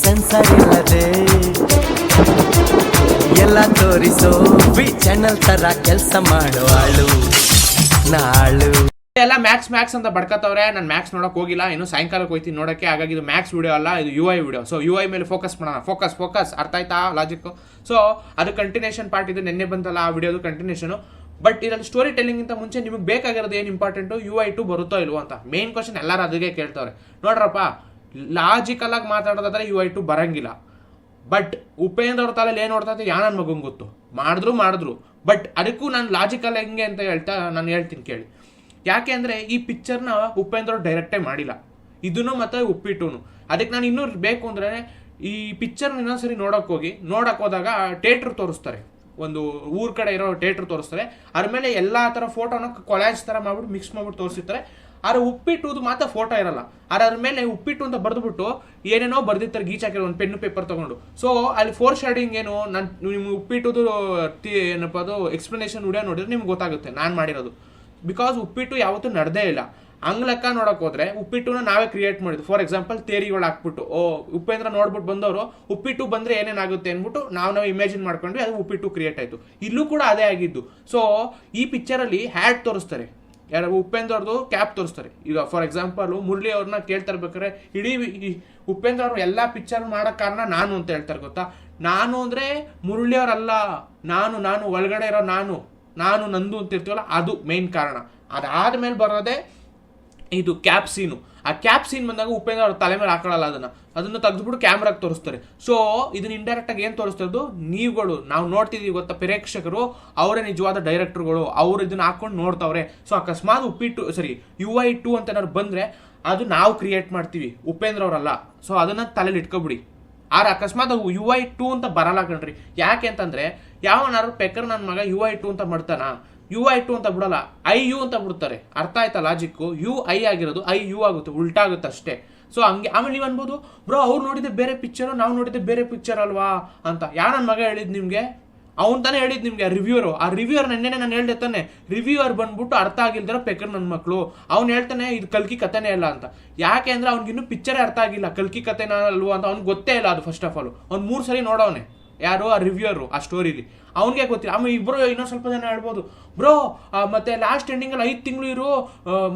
Sensor ಇಲ್ಲದೆ ಎಲ್ಲ ತೋರಿಸೋ ವಿ ಚಾನಲ್ ತರ ಕೆಲಸ ಮಾಡೋ ಆಳು. ನಾಳು ಎಲ್ಲ ಮ್ಯಾಕ್ಸ್ ಮ್ಯಾಕ್ಸ್ ಅಂತ ಬಡ್ಕತ್ತವ್ರೆ. ನಾನು ಮ್ಯಾಕ್ಸ್ ನೋಡಕ್ ಹೋಗಿಲ್ಲ. ಇನ್ನು ಸಾಯಂಕಾಲಕ್ಕೆ ಹೋಯ್ತೀನಿ ನೋಡಕ್ಕೆ ಹಾಗಾಗಿ ಇದು ಮ್ಯಾಕ್ಸ್ ವಿಡಿಯೋ ಅಲ್ಲ, ಇದು U I video. So U I ಮೇಲೆ ಫೋಕಸ್ ಮಾಡೋಣ. ಫೋಕಸ್ ಫೋಕಸ್ ಅರ್ಥ ಆಯ್ತಾ? ಲಾಜಿಕ್ ಸೊ ಅದು ಕಂಟಿನ್ಯೂಷನ್ ಪಾರ್ಟ್ ಇದು. ನಿನ್ನೆ ಬಂತಲ್ಲ ಆ ವಿಡಿಯೋದು ಕಂಟಿನ್ಯೂಷನ್ ಬಟ್ ಇದರಲ್ಲಿ ಸ್ಟೋರಿ ಟೆಲ್ಲಿಂಗ್ ಇಂತ ಮುಂಚೆ ನಿಮಗೆ ಬೇಕಾಗಿರೋದು ಏನು ಇಂಪಾರ್ಟೆಂಟು ಯು ಐ ಟು ಬರುತ್ತೋ ಇಲ್ವೋ ಅಂತ. ಮೇನ್ ಕ್ವಶನ್ ಎಲ್ಲರೂ ಅದಕ್ಕೆ ಕೇಳ್ತವ್ರೆ. ನೋಡ್ರಪ್ಪ ಲಾಜಿಕಲ್ ಆಗಿ ಮಾತಾಡೋದಾದ್ರೆ ಯು ಐ ಟು ಬರಂಗಿಲ್ಲ. ಬಟ್ ಉಪೇಂದ್ರ ಅವ್ರ ತಲೆಯಲ್ಲಿ ಏನು ನೋಡ್ತಾ ಯಾ ನನ್ನ ಮಗಂಗೆ ಗೊತ್ತು. ಮಾಡಿದ್ರು ಮಾಡಿದ್ರು. ಬಟ್ ಅದಕ್ಕೂ ನಾನು ಲಾಜಿಕಲ್ ಹೆಂಗೆ ಅಂತ ಹೇಳ್ತಾ ನಾನು ಹೇಳ್ತೀನಿ ಕೇಳಿ. ಯಾಕೆ ಅಂದರೆ ಈ ಪಿಕ್ಚರ್ನ ಉಪೇಂದ್ರ ಅವ್ರು ಡೈರೆಕ್ಟೇ ಮಾಡಿಲ್ಲ. ಇದನ್ನು ಮತ್ತೆ ಉಪ್ಪಿಟ್ಟುನು ಅದಕ್ಕೆ ನಾನು ಇನ್ನೂ ಬೇಕು ಅಂದರೆ ಈ ಪಿಕ್ಚರ್ನ ಇನ್ನೊಂದ್ಸರಿ ನೋಡೋಕೆ ಹೋಗಿ. ನೋಡಕ್ ಹೋದಾಗ ಥೇಟ್ರ್ ತೋರಿಸ್ತಾರೆ. ಒಂದು ಊರ್ ಕಡೆ ಇರೋ ಥೇಟ್ರ್ ತೋರಿಸ್ತಾರೆ. ಅದ್ರ ಮೇಲೆ ಎಲ್ಲ ಥರ ಫೋಟೋನ ಕೊಲಾಜ್ ಥರ ಮಾಡ್ಬಿಟ್ಟು ಮಿಕ್ಸ್ ಮಾಡ್ಬಿಟ್ಟು ತೋರಿಸಿರ್ತಾರೆ. ಆದ್ರೆ ಉಪ್ಪಿಟ್ಟು ಮಾತ್ರ ಫೋಟೋ ಇರಲ್ಲ. ಆದ್ರೆ ಅದ್ರ ಮೇಲೆ ಉಪ್ಪಿಟ್ಟು ಅಂತ ಬರೆದ್ಬಿಟ್ಟು ಏನೇನೋ ಬರ್ದಿರ್ತಾರೆ, ಗೀಚ್ ಹಾಕಿರೋ ಒಂದು ಪೆನ್ನು ಪೇಪರ್ ತಗೊಂಡು. ಸೊ ಅಲ್ಲಿ ಫೋರ್ ಶೇಡಿಂಗ್ ಏನು, ನಾನು ನಿಮ್ಗೆ ಉಪ್ಪಿಟ್ಟುದು, ತಿ- ಏನಪ್ಪ ಅದು ಎಕ್ಸ್ಪ್ಲನೇಷನ್ ವಿಡಿಯೋ ನೋಡಿದ್ರೆ ನಿಮ್ಗೆ ಗೊತ್ತಾಗುತ್ತೆ, ನಾನು ಮಾಡಿರೋದು. ಬಿಕಾಸ್ ಉಪ್ಪಿಟ್ಟು ಯಾವತ್ತೂ ನಡೆದೇ ಇಲ್ಲ. ಹಂಗ್ ಲೆಕ್ಕ ನೋಡಕ್ ಹೋದ್ರೆ ಉಪ್ಪಿಟ್ಟುನ ನಾವೇ ಕ್ರಿಯೇಟ್ ಮಾಡಿದ್ವಿ ಫಾರ್ ಎಕ್ಸಾಂಪಲ್ ತೇರಿಗಳು ಹಾಕ್ಬಿಟ್ಟು, ಓ ಉಪೇಂದ್ರ ನೋಡ್ಬಿಟ್ಟು ಬಂದವರು, ಉಪ್ಪಿಟ್ಟು ಬಂದ್ರೆ ಏನೇನಾಗುತ್ತೆ ಅಂದ್ಬಿಟ್ಟು ನಾವು ನಾವು ಇಮ್ಯಾಜಿನ್ ಮಾಡ್ಕೊಂಡ್ವಿ, ಅದು ಉಪ್ಪಿಟ್ಟು ಕ್ರಿಯೇಟ್ ಆಯ್ತು. ಇಲ್ಲೂ ಕೂಡ ಅದೇ ಆಗಿದ್ದು. ಸೊ ಈ ಪಿಕ್ಚರ್ ಅಲ್ಲಿ ಹ್ಯಾಟ್ ತೋರಿಸ್ತಾರೆ. ಯಾರು ಉಪೇಂದ್ರ ಅವ್ರದ್ದು ಕ್ಯಾಪ್ ತೋರಿಸ್ತಾರೆ. ಈಗ ಫಾರ್ ಎಕ್ಸಾಂಪಲ್ ಮುರಳಿ ಅವ್ರನ್ನ ಕೇಳ್ತಾ ಇರ್ಬೇಕಾದ್ರೆ, ಇಡೀ ಉಪೇಂದ್ರ ಅವರು ಎಲ್ಲ ಪಿಕ್ಚರ್ ಮಾಡೋ ಕಾರಣ ನಾನು ಅಂತ ಹೇಳ್ತಾರೆ ಗೊತ್ತಾ? ನಾನು ಅಂದರೆ ಮುರಳಿ ಅವರಲ್ಲ, ನಾನು ನಾನು ಒಳಗಡೆ ಇರೋ ನಾನು ನಾನು ನಂದು ಅಂತ ಇರ್ತೀವಲ್ಲ ಅದು ಮೇನ್ ಕಾರಣ. ಅದಾದ ಮೇಲೆ ಬರೋದೇ ಇದು ಕ್ಯಾಪ್ ಸೀನು ಆ ಕ್ಯಾಪ್ ಸೀನ್ ಬಂದಾಗ ಉಪೇಂದ್ರ ಅವ್ರ ತಲೆ ಮೇಲೆ ಹಾಕೊಳ್ಳಲ್ಲ ಅದನ್ನ. ಅದನ್ನ ತೆಗೆದ್ಬಿಟ್ಟು ಕ್ಯಾಮ್ರಾಗೆ ತೋರಿಸ್ತಾರೆ. ಸೊ ಇದನ್ನ ಇಂಡೈರೆಕ್ಟ್ ಆಗಿ ಏನ್ ತೋರಿಸ್ತಾ ಇರೋದು ನೀವುಗಳು, ನಾವು ನೋಡ್ತಿದೀವಿ ಗೊತ್ತಾ ಪ್ರೇಕ್ಷಕರು, ಅವರೇ ನಿಜವಾದ ಡೈರೆಕ್ಟರ್ಗಳು ಅವ್ರು ಇದನ್ನ ಹಾಕೊಂಡು ನೋಡ್ತಾವ್ರೆ. ಸೊ ಅಕಸ್ಮಾತ್ ಉಪ್ಪಿಟ್ಟು ಸರಿ ಯು ಐ ಟು ಅಂತ ಏನಾದ್ರು ಬಂದ್ರೆ ಅದು ನಾವು ಕ್ರಿಯೇಟ್ ಮಾಡ್ತೀವಿ, ಉಪೇಂದ್ರ ಅವರಲ್ಲ. ಸೊ ಅದನ್ನ ತಲೆಲಿ ಇಟ್ಕೊಬಿಡಿ. ಆದ್ರೆ ಅಕಸ್ಮಾತ್ ಯು ಐ ಟು ಅಂತ ಬರಲ್ಲ ಕಣ್ರಿ. ಯಾಕೆ ಅಂತಂದ್ರೆ ಯಾವನಾರು ಪೆಕ್ಕರ್ ನನ್ನ ಮಗ ಯು ಐ ಟು ಅಂತ ಮಾಡ್ತಾನ? ಯು ಐ ಟು ಅಂತ ಬಿಡಲ್ಲ, ಐ ಯು ಅಂತ ಬಿಡ್ತಾರೆ. ಅರ್ಥ ಆಯ್ತಾ ಲಾಜಿಕ್ಕು ಯು, ಐ ಆಗಿರೋದು, ಐ, ಯು ಆಗುತ್ತೆ ಉಲ್ಟಾಗುತ್ತೆ ಅಷ್ಟೇ. ಸೊ ಹಂಗೆ, ಆಮೇಲೆ ನೀವು ಅನ್ಬೋದು, ಬ್ರೋ, ಅವ್ರು ನೋಡಿದ್ದೆ ಬೇರೆ ಪಿಕ್ಚರ್ ನಾವು ನೋಡಿದ್ದೆ ಬೇರೆ ಪಿಕ್ಚರ್ ಅಲ್ವಾ? ಅಂತ. ಯಾರು ನನ್ನ ಮಗ ಹೇಳಿದ್ ನಿಮಗೆ? ಅವ್ನ ತಾನೇ ಹೇಳಿದ್ ನಿಮಗೆ ರಿವ್ಯೂರು ಆ ರಿವ್ಯೂರ್ ನೆನ್ನೆ ನಾನು ಹೇಳ್ದೆ ತಾನೆ ರಿವ್ಯೂವರ್ ಬಂದ್ಬಿಟ್ಟು ಅರ್ಥ ಆಗಿಲ್ದಿರೋ ಪೆಕರ್ ನನ್ನ ಮಕ್ಕಳು ಅವ್ನು ಹೇಳ್ತಾನೆ, ಇದು ಕಲ್ಕಿ ಕಥೆನೇ ಇಲ್ಲ ಅಂತ. ಯಾಕೆ ಅಂದ್ರೆ ಅವ್ನಿಗಿನ್ನೂ ಪಿಕ್ಚರೇ ಅರ್ಥ ಆಗಿಲ್ಲ, ಕಲ್ಕಿ ಕಥೆನ ಅಲ್ವಾ ಅಂತ, ಅವ್ನಿಗೆ ಗೊತ್ತೇ ಇಲ್ಲ ಅದು ಫಸ್ಟ್ ಆಫ್ ಆಲ್ ಅವ್ನು ಮೂರು ಸರಿ ನೋಡವನೆ. ಯಾರು ಆ ರಿವ್ಯೂರು ಆ ಸ್ಟೋರಿಲಿ ಅವ್ನಿಗೆ ಗೊತ್ತಿಲ್ಲ? ಆಮೇಲೆ ಇಬ್ಬರು ಇನ್ನೊಂದು ಸ್ವಲ್ಪ ಜನ ಹೇಳ್ಬೋದು ಬ್ರೋ ಮತ್ತೆ ಲಾಸ್ಟ್ ಎಂಡಿಂಗಲ್ಲಿ ಐದು ತಿಂಗಳು ಇರು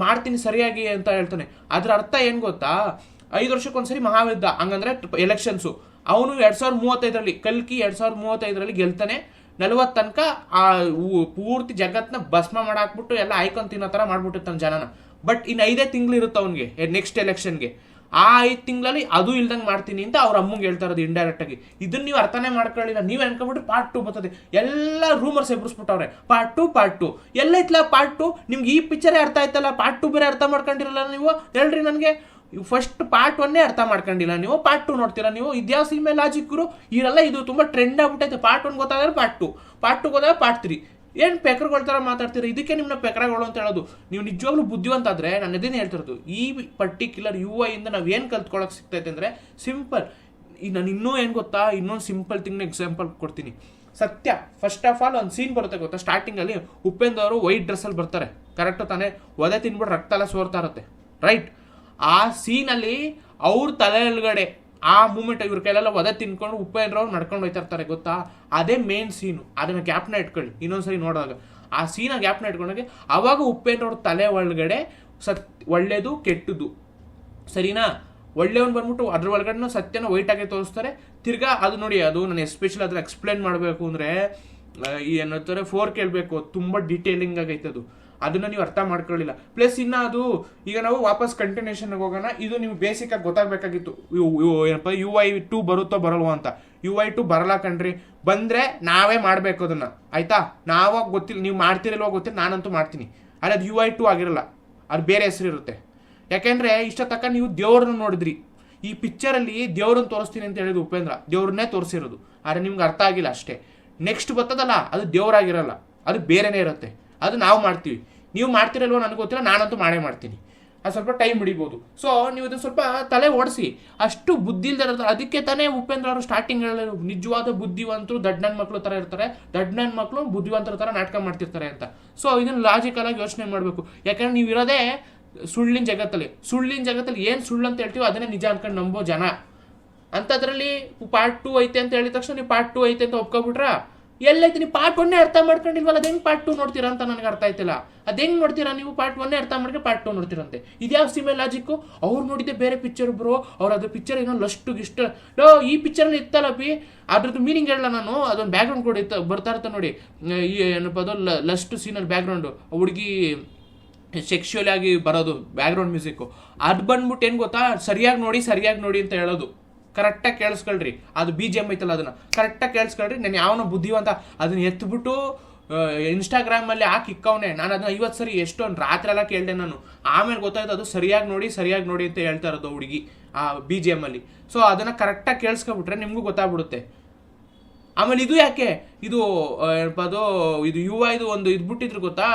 ಮಾಡ್ತೀನಿ ಸರಿಯಾಗಿ ಅಂತ ಹೇಳ್ತಾನೆ. ಅದ್ರ ಅರ್ಥ ಏನು ಗೊತ್ತಾ? ಐದು ವರ್ಷಕ್ಕೊಂದ್ಸರಿ ಮಹಾವಿದ್ದ ಹಂಗಂದ್ರೆ ಎಲೆಕ್ಷನ್ಸು ಅವನು ಎರಡು ಸಾವಿರದ ಮೂವತ್ತೈದರಲ್ಲಿ, ಕಲ್ಕಿ ಎರಡು ಸಾವಿರದ ಮೂವತ್ತೈದರಲ್ಲಿ ಗೆಲ್ತಾನೆ. ನಲವತ್ತು ತನಕ ಆ ಪೂರ್ತಿ ಜಗತ್ನ ಭಸ್ಮ ಮಾಡಾಕ್ಬಿಟ್ಟು ಎಲ್ಲ ಆಯ್ಕೊಂಡು ತಿನ್ನೋ ಥರ ಮಾಡ್ಬಿಟ್ಟಿರ್ತಾನೆ ಜನನ. ಬಟ್ ಇನ್ನು ಐದೇ ತಿಂಗಳು ಇರುತ್ತೆ ಅವನಿಗೆ ನೆಕ್ಸ್ಟ್ ಎಲೆಕ್ಷನ್ಗೆ ಆ ಐದು ತಿಂಗಳಲ್ಲಿ ಅದು ಇಲ್ದಂಗೆ ಮಾಡ್ತೀನಿ ಅಂತ ಅವ್ರ ಅಮ್ಮಂಗೆ ಹೇಳ್ತಾ ಇರೋದು ಇಂಡೈರೆಕ್ಟ್ ಆಗಿ. ಇದನ್ನ ನೀವು ಅರ್ಥನೇ ಮಾಡ್ಕೊಳ್ಳಿಲ್ಲ, ನೀವು ಅನ್ಕೊಂಡ್ಬಿಟ್ರೆ ಪಾರ್ಟ್ ಟು ಬರ್ತದೆ. ಎಲ್ಲ ರೂಮರ್ಸ್ ಎಬ್ರಿಸ್ಬಿಟ್ಟವ್ರೆ. ಪಾರ್ಟ್ ಟು ಪಾರ್ಟ್ ಟು ಎಲ್ಲ ಇತ್ತಲ್ಲ ಪಾರ್ಟ್ ಟು ನಿಮ್ಗೆ ಈ ಪಿಕ್ಚರೇ ಅರ್ಥ ಆಯ್ತಲ್ಲ? ಪಾರ್ಟ್ ಟು ಬೇರೆ ಅರ್ಥ ಮಾಡ್ಕೊಂಡಿರಲ್ಲ ನೀವು? ಹೇಳ್ರಿ ನನಗೆ. ಫಸ್ಟ್ ಪಾರ್ಟ್ ಒನ್ನೇ ಅರ್ಥ ಮಾಡ್ಕೊಂಡಿಲ್ಲ ನೀವು. ಪಾರ್ಟ್ ಟು ನೋಡ್ತೀರಾ ನೀವು? ಇದ್ಯಾವ ಸಿನಿಮಾ ಲಾಜಿಕ್ರು ಇರಲ್ಲ ಇದು ತುಂಬ ಟ್ರೆಂಡ್ ಆಗ್ಬಿಟ್ಟೈತೆ. ಪಾರ್ಟ್ ಒನ್ ಗೊತ್ತಾದ್ರೆ ಪಾರ್ಟ್ ಟು ಪಾರ್ಟ್ ಟು ಗೊತ್ತಾದ್ರೆ ಪಾರ್ಟ್ ತ್ರೀ ಏನು ಪೆಕರ್ಗಳ ಥರ ಮಾತಾಡ್ತೀರಾ? ಇದಕ್ಕೆ ನಿಮ್ಮನ್ನ ಪೆಕರಗಳು ಅಂತ ಹೇಳೋದು. ನೀವು ನಿಜವಾಗ್ಲೂ ಬುದ್ಧಿವಂತ ಆದ್ರೆ ನಾನು ಇದನ್ನೇ ಹೇಳ್ತಿರೋದು ಈ ಪರ್ಟಿಕ್ಯುಲರ್ ಯು ಇಂದ ನಾವು ಏನು ಕಲ್ತ್ಕೊಳ್ಳೋಕೆ ಸಿಗ್ತೈತೆ ಅಂದ್ರೆ ಸಿಂಪಲ್ ಈಗ ನಾನು ಇನ್ನೂ ಏನು ಗೊತ್ತಾ? ಇನ್ನೊಂದು ಸಿಂಪಲ್ ಥಿಂಗ್ನ ಎಕ್ಸಾಂಪಲ್ ಕೊಡ್ತೀನಿ. ಸತ್ಯ. ಫಸ್ಟ್ ಆಫ್ ಆಲ್ ಒಂದು ಸೀನ್ ಬರುತ್ತೆ ಗೊತ್ತಾ? ಸ್ಟಾರ್ಟಿಂಗಲ್ಲಿ ಉಪೇಂದ್ರ ಅವರು ವೈಟ್ ಡ್ರೆಸ್ಸಲ್ಲಿ ಬರ್ತಾರೆ. ಕರೆಕ್ಟ್ ತಾನೇ? ಒದೆ ತಿನ್ಬಿಟ್ಟು ರಕ್ತ ಎಲ್ಲ ಸೋರ್ತಾ ಇರುತ್ತೆ. ರೈಟ್ ಆ ಸೀನಲ್ಲಿ ಅವ್ರ ತಲೆ ಒಳಗಡೆ ಆ ಮೂಮೆಂಟ್ ಇವ್ರ ಕೈಲೆಲ್ಲ ಒದೆ ತಿನ್ಕೊಂಡು ಉಪೇಂದ್ರ ಅವ್ರು ನಡ್ಕೊಂಡು ಹೋಯ್ತಾ ಇರ್ತಾರೆ ಗೊತ್ತಾ? ಅದೇ ಮೇನ್ ಸೀನು ಅದನ್ನ ಗ್ಯಾಪ್ನ ಇಟ್ಕೊಳ್ಳಿ. ಇನ್ನೊಂದ್ಸರಿ ನೋಡಿದಾಗ ಆ ಸೀನ ಗ್ಯಾಪ್ನ ಇಟ್ಕೊಂಡಾಗ ಅವಾಗ ಉಪೇಂದ್ರ ಅವ್ರ ತಲೆ ಒಳಗಡೆ ಸತ್, ಒಳ್ಳೇದು ಕೆಟ್ಟದ್ದು. ಸರಿನಾ? ಒಳ್ಳೆಯವನು ಬಂದ್ಬಿಟ್ಟು ಅದ್ರ ಒಳಗಡೆ ಸತ್ಯನ ವೈಟ್ ಆಗಿ ತೋರಿಸ್ತಾರೆ. ತಿರ್ಗಾ ಅದು ನೋಡಿ, ಅದು ನಾನು ಎಸ್ಪೆಷಲ್ ಅದ್ರ ಎಕ್ಸ್ಪ್ಲೇನ್ ಮಾಡಬೇಕು ಅಂದ್ರೆ ಏನಂತಾರೆ ಫೋರ್ ಕೇಳಬೇಕು. ತುಂಬಾ ಡೀಟೇಲಿಂಗ್ ಆಗೈತೆ ಅದು. ಅದನ್ನ ನೀವು ಅರ್ಥ ಮಾಡ್ಕೊಳ್ಳಿಲ್ಲ. ಪ್ಲಸ್ ಇನ್ನ ಅದು, ಈಗ ನಾವು ವಾಪಸ್ ಕಂಟಿನ್ಯೂಷನ್ ಹೋಗೋಣ, ಇದು ನಿಮ್ಗೆ ಬೇಸಿಕ್ ಆಗಿ ಗೊತ್ತಾಗಬೇಕಾಗಿತ್ತು. ಏನಪ್ಪ ಯು ಐ ಟು ಬರುತ್ತೋ ಬರಲ್ವೋ ಅಂತ. ಯು ಐ ಟು ಬರಲ್ಲ ಕಣ್ರಿ. ಬಂದ್ರೆ ನಾವೇ ಮಾಡ್ಬೇಕು ಅದನ್ನ. ಆಯ್ತಾ? ನಾವಾಗ ಗೊತ್ತಿಲ್ಲ ನೀವು ಮಾಡ್ತಿರಲ್ವೋ ಗೊತ್ತಿಲ್ಲ, ನಾನಂತೂ ಮಾಡ್ತೀನಿ. ಆದ್ರೆ ಅದು ಯು ಐ ಟು ಆಗಿರಲ್ಲ. ಅದು ಬೇರೆ ಹೆಸರು ಇರುತ್ತೆ ಯಾಕೆಂದ್ರೆ ಇಷ್ಟ ತಕ್ಕ ನೀವು ದೇವ್ರನ್ನ ನೋಡಿದ್ರಿ. ಈ ಪಿಕ್ಚರಲ್ಲಿ ದೇವ್ರನ್ನ ತೋರಿಸ್ತೀನಿ ಅಂತ ಹೇಳಿದ್ರು ಉಪೇಂದ್ರ, ದೇವ್ರನ್ನೇ ತೋರಿಸಿರೋದು. ಆದ್ರೆ ನಿಮ್ಗೆ ಅರ್ಥ ಆಗಿಲ್ಲ ಅಷ್ಟೇ. ನೆಕ್ಸ್ಟ್ ಬರ್ತದಲ್ಲ, ಅದು ದೇವ್ರಾಗಿರಲ್ಲ. ಅದು ಬೇರೆನೇ ಇರುತ್ತೆ. ಅದು ನಾವು ಮಾಡ್ತೀವಿ. ನೀವು ಮಾಡ್ತಿರಲ್ವೋ ನನಗೆ ಗೊತ್ತಿಲ್ಲ, ನಾನಂತೂ ಮಾಡೇ ಮಾಡ್ತೀನಿ. ಅದು ಸ್ವಲ್ಪ ಟೈಮ್ ಹಿಡಿಬೋದು. ಸೊ ನೀವು ಇದನ್ನು ಸ್ವಲ್ಪ ತಲೆ ಓಡಿಸಿ. ಅಷ್ಟು ಬುದ್ಧಿ ಇಲ್ದೇ ಇರೋದು ಅದಕ್ಕೆ ತಾನೇ ಉಪೇಂದ್ರ ಅವರು ಸ್ಟಾರ್ಟಿಂಗ್ ನಿಜವಾದ ಬುದ್ಧಿವಂತರು, ದಡ್ಡನ ಮಕ್ಕಳು ಥರ ಇರ್ತಾರೆ. ದಡ್ಡನ ಮಕ್ಕಳು ಬುದ್ಧಿವಂತರ ಥರ ನಾಟಕ ಮಾಡ್ತಿರ್ತಾರೆ ಅಂತ. ಸೊ ಇದನ್ನು ಲಾಜಿಕಲ್ ಆಗಿ ಯೋಚನೆ ಮಾಡಬೇಕು. ಯಾಕಂದ್ರೆ ನೀವು ಇರೋದೇ ಸುಳ್ಳಿನ ಜಗತ್ತಲ್ಲಿ. ಸುಳ್ಳಿನ ಜಗತ್ತಲ್ಲಿ ಏನು ಸುಳ್ಳು ಅಂತ ಹೇಳ್ತೀವೋ ಅದನ್ನೇ ನಿಜ ಅನ್ಕೊಂಡು ನಂಬೋ ಜನ. ಅಂಥದ್ರಲ್ಲಿ ಪಾರ್ಟ್ ಟೂ ಐತೆ ಅಂತ ಹೇಳಿದ ತಕ್ಷಣ ನೀವು ಪಾರ್ಟ್ ಟೂ ಐತೆ ಅಂತ ಒಪ್ಕೊಬಿಟ್ರಾ? ಎಲ್ಲೈತೆ, ನೀವು ಪಾರ್ಟ್ ಒನ್ನೇ ಅರ್ಥ ಮಾಡ್ಕೊಂಡಿಲ್ವಲ್ಲ, ಅದು ಪಾರ್ಟ್ ಟು ನೋಡ್ತೀರಾ ಅಂತ ನನಗೆ ಅರ್ಥ ಆಯ್ತಿಲ್ಲ. ಅದು ಹೆಂಗೆ ನೋಡ್ತೀರಾ ನೀವು ಪಾರ್ಟ್ ಒನ್ನೇ ಅರ್ಥ ಮಾಡ್ಕೊಂಡು ಪಾರ್ಟ್ ಟು ನೋಡ್ತೀರಂತೆ. ಇದ್ಯಾವ ಸಿಮೆ ಲಾಜಿಕ್ಕು ಅವ್ರು ನೋಡಿದ್ದೆ ಬೇರೆ ಪಿಕ್ಚರ್ ಬ್ರೋ. ಅವ್ರು ಅದು ಪಿಕ್ಚರ್ ಏನೋ ಲಷ್ಟು ಇಷ್ಟ ಲೋ, ಈ ಪಿಕ್ಚರ್ನ ಇತ್ತಲ್ಲ ಬಿ? ಅದ್ರದ್ದು ಮೀನಿಂಗ್ ಹೇಳಲ್ಲ ನಾನು. ಅದೊಂದು ಬ್ಯಾಕ್ಗ್ರೌಂಡ್ ಕೂಡ ಇತ್ತು, ಬರ್ತಾ ನೋಡಿ. ಈ ಏನಪ್ಪ ಅದು ಲಷ್ಟು ಸೀನಲ್ಲಿ ಬ್ಯಾಕ್ಗ್ರೌಂಡು ಹುಡುಗಿ ಸೆಕ್ಷುವಲ್ ಆಗಿ ಬರೋದು ಬ್ಯಾಕ್ಗ್ರೌಂಡ್ ಮ್ಯೂಸಿಕ್ಕು ಅದು ಬಂದ್ಬಿಟ್ಟು ಏನು ಗೊತ್ತಾ? ಸರಿಯಾಗಿ ನೋಡಿ ಸರಿಯಾಗಿ ನೋಡಿ ಅಂತ ಹೇಳೋದು. ಕರೆಕ್ಟಾಗಿ ಕೇಳಿಸ್ಕೊಳ್ರಿ. ಅದು ಬಿ ಜಿ ಎಂ ಐತಲ್ಲ ಅದನ್ನ. ಕರೆಕ್ಟಾಗಿ ಕೇಳಿಸ್ಕೊಳ್ರಿ. ನಾನು ಯಾವನೋ ಬುದ್ಧಿವಂತ ಅದನ್ನ ಎತ್ಬಿಟ್ಟು ಇನ್ಸ್ಟಾಗ್ರಾಮಲ್ಲಿ ಹಾಕಿ ಇಕ್ಕವನೆ. ನಾನು ಅದನ್ನ ಐವತ್ತು ಸರಿ ಎಷ್ಟೊಂದು ರಾತ್ರಿ ಎಲ್ಲ ಕೇಳಿದೆ ನಾನು. ಆಮೇಲೆ ಗೊತ್ತಾಯ್ತು ಅದು ಸರಿಯಾಗಿ ನೋಡಿ ಸರಿಯಾಗಿ ನೋಡಿ ಅಂತ ಹೇಳ್ತಾ ಇರೋದು ಹುಡುಗಿ, ಆ ಬಿ ಜಿ ಎಮ್ಮಲ್ಲಿ ಸೊ ಅದನ್ನು ಕರೆಕ್ಟಾಗಿ ಕೇಳಿಸ್ಕೊಬಿಟ್ರೆ ನಿಮಗೂ ಗೊತ್ತಾಗ್ಬಿಡುತ್ತೆ. ಆಮೇಲೆ ಇದು ಯಾಕೆ? ಇದು ಏನಪ್ಪದು ಇದು ಯು ಇದು ಒಂದು ಇದು ಬಿಟ್ಟಿದ್ರು ಗೊತ್ತಾ?